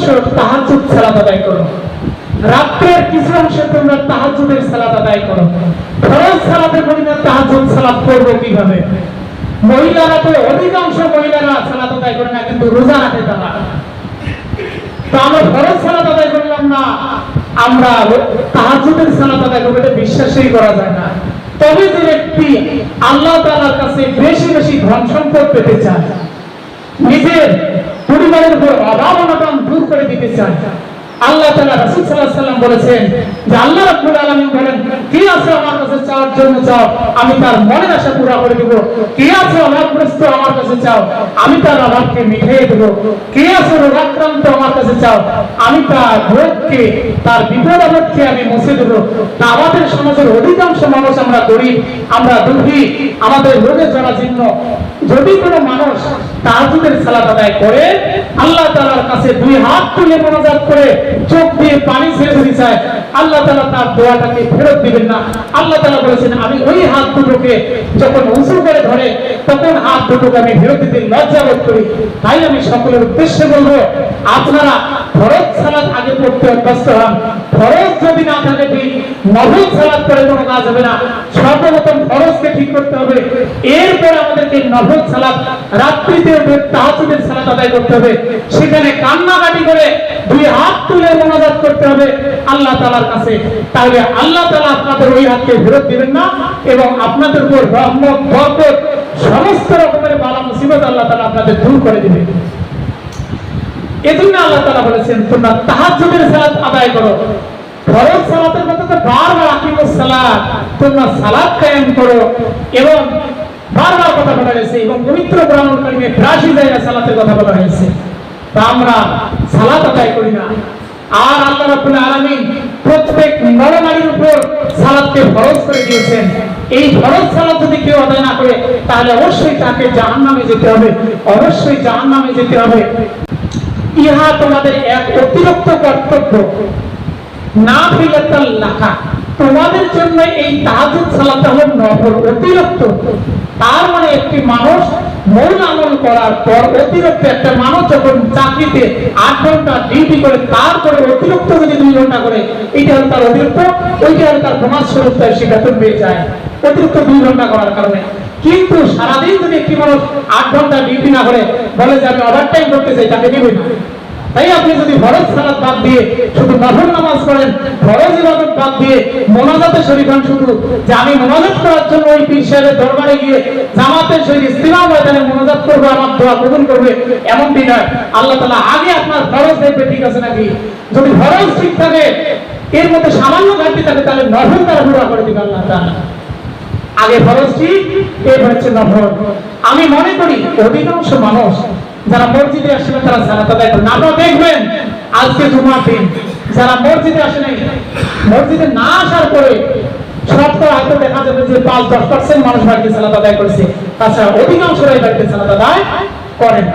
অংশ তাহাজুদ সালাত আদায় করো। রাত্রের কিছু অংশ তোমরা তাহাজুদের সালাত আদায় করো। ফরজ সালাতের পরিমাণ তাহাজুদ সালাত করব কীভাবে? মহিলারা তো অধিকাংশ মহিলারা সালাত আদায় করে না, কিন্তু রোজা রাখে তারা। তো আমরা ফরজ সালাত আদায় করলাম না। আমরা তাহাজুদের সালাত আদায় করব এটা বিশ্বাসই করা যায় না। তবে যে ব্যক্তি আল্লাহ তাআলার কাছে বেশি বেশি ধন সম্পদ পেতে চায়, নিজের পরিবারের উপর অভাব অনটন দূর করে দিতে চায়। আল্লাহ তাআলা রাসূল আলাইহি সাল্লাম বলেছেন যে আল্লাহ রাব্বুল আলামিন বলেন, কি আছে আমার কাছে চাওয়ার জন্য চাও? আমি তার মনের আশা পুরো করে দেব। কি আছে অভাবগ্রস্ত আমার কাছে চাও? আমি তার অভাবকে মিটিয়ে দেব। কে আছে রোগাক্রান্ত আমার কাছে চাও? আমি তার রোগকে, তার বিপদ আপদকে আমি মুছে দেব। তা আমাদের সমাজের অধিকাংশ গরিব আমরা দুঃখী, আমাদের রোগে চিহ্ন যদি কোনো মানুষ তাহাজুদের সালাত আদায় করে, আল্লাহ তালার কাছে দুই হাত তুলে মোনাজাত করে, চোখ দিয়ে পানি ছেড়ে দিতে আল্লাহ তাআলা তার দোয়াটাকে ফেরত দিবেন না। আল্লাহ তাআলা বলেছেন, আমি ওই হাত দুটোকে যখন উঁচু করে ধরে, তখন হাত দুটোকে আমি ফেরত দিতে লজ্জা বোধ করি। তাই আমি সকলের উদ্দেশ্যে বলব, আপনারা ফরজ সালাত আগে পড়তে অভ্যস্ত হন। ফরজ যদি না থাকে ঠিক, নফল সালাত করে কোনো কাজ হবে না। সর্বপ্রথম ফরজকে ঠিক করতে হবে। এরপর আমাদেরকে নফল সালাত, রাত্রিতে তাহাজুদের সালাত আদায় করতে হবে। সেখানে কান্নাকাটি করে দুই হাত তুলে মোনাজাত করতে হবে আল্লাহ তাআলার কাছে। তাহলে আল্লাহ তাআলা আপনাদের ওই হাতকে ফেরত দিবেন না এবং আপনাদের উপর রহমত, বরকত, সমস্ত রকমের বালা মুসিবত আল্লাহ তাআলা আপনাদের দূর করে দিবেন এজন্য আল্লাহ তাআলা বলেছেন, তোমরা সালাত আদায় করো। ফরজ সালাতের তো বারবার সালাত। তোমরা সালাত কায়েম করো এবং বারবার কথা বলা হয়েছে এবং পবিত্র কারিমে 82 জায়গায় সালাতের কথা বলা হয়েছে। আমরা সালাত আদায় করি না। আর আল্লাহ রাব্বুল আলামিন প্রত্যেক নরনারীর উপর সালাতকে ফরজ করে দিয়েছেন। এই ফরজ সালাত যদি কেউ আদায় না করে, তাহলে অবশ্যই তাকে জাহান্নামে যেতে হবে। অবশ্যই জাহান্নামে যেতে হবে। ইহা তোমাদের এক অতিরিক্ত কর্তব্য। না ফিলাতাল লাখা তোমাদের জন্য এই তাহাজুদ সালাত হলো নফল অতিরিক্ত। তার মানে একটি মানুষ মূল আমল করার পর অতিরিক্ত একটা মানুষ যখন চাকরিতে আট ঘণ্টা ডিউটি করে, তারপরে অতিরিক্ত যদি দুই ঘণ্টা করে এইটা হলো তার অতিরিক্ত, ওইটা হলো তার সমাজ স্বরূপ তার সে পেয়ে যায়, অতিরিক্ত দুই ঘণ্টা করার কারণে। কিন্তু সারাদিন যদি একটি মানুষ আট ঘণ্টা ডিউটি না করে, বলে যে আমি ওভার করতে চাই, তাকে দিবে না। তাই আপনি যদি ফরজ সালাত বাদ দিয়ে শুধু নফল নামাজ পড়েন, ফরজ ইবাদত বাদ দিয়ে মোনাজাতে শরীক হন শুধু যে আমি মোনাজাত করার জন্য ওই পীর সাহেবের দরবারে গিয়ে জামাতের শরীর ইস্তিমা ময়দানে মোনাজাত করব, আমার দোয়া কবুল করবে, এমনটি নয়। আল্লাহ তাআলা আগে আপনার ফরজ দেখবে, ঠিক আছে নাকি? যদি ফরজ ঠিক থাকে, এর মধ্যে সামান্য ঘাটতি থাকে, তাহলে নফল তারা পুরা করে দিবে আল্লাহ তাআলা। আগে ফরজ ঠিক এর হচ্ছে নফল। আমি মনে করি, অধিকাংশ মানুষ যারা মসজিদে আসলে তারা আদায় করেন আপনারা দেখবেন, আজকে জুমার দিন, যারা মসজিদে আসে নাই, মসজিদে না আসার পরে সবটা হয়তো দেখা যাবে যে পাঁচ, দশ পার্সেন্ট মানুষ বাড়িতে সালাত আদায় করেছে। তাছাড়া অধিকাংশরাই বাড়িতে সালাত আদায় করেন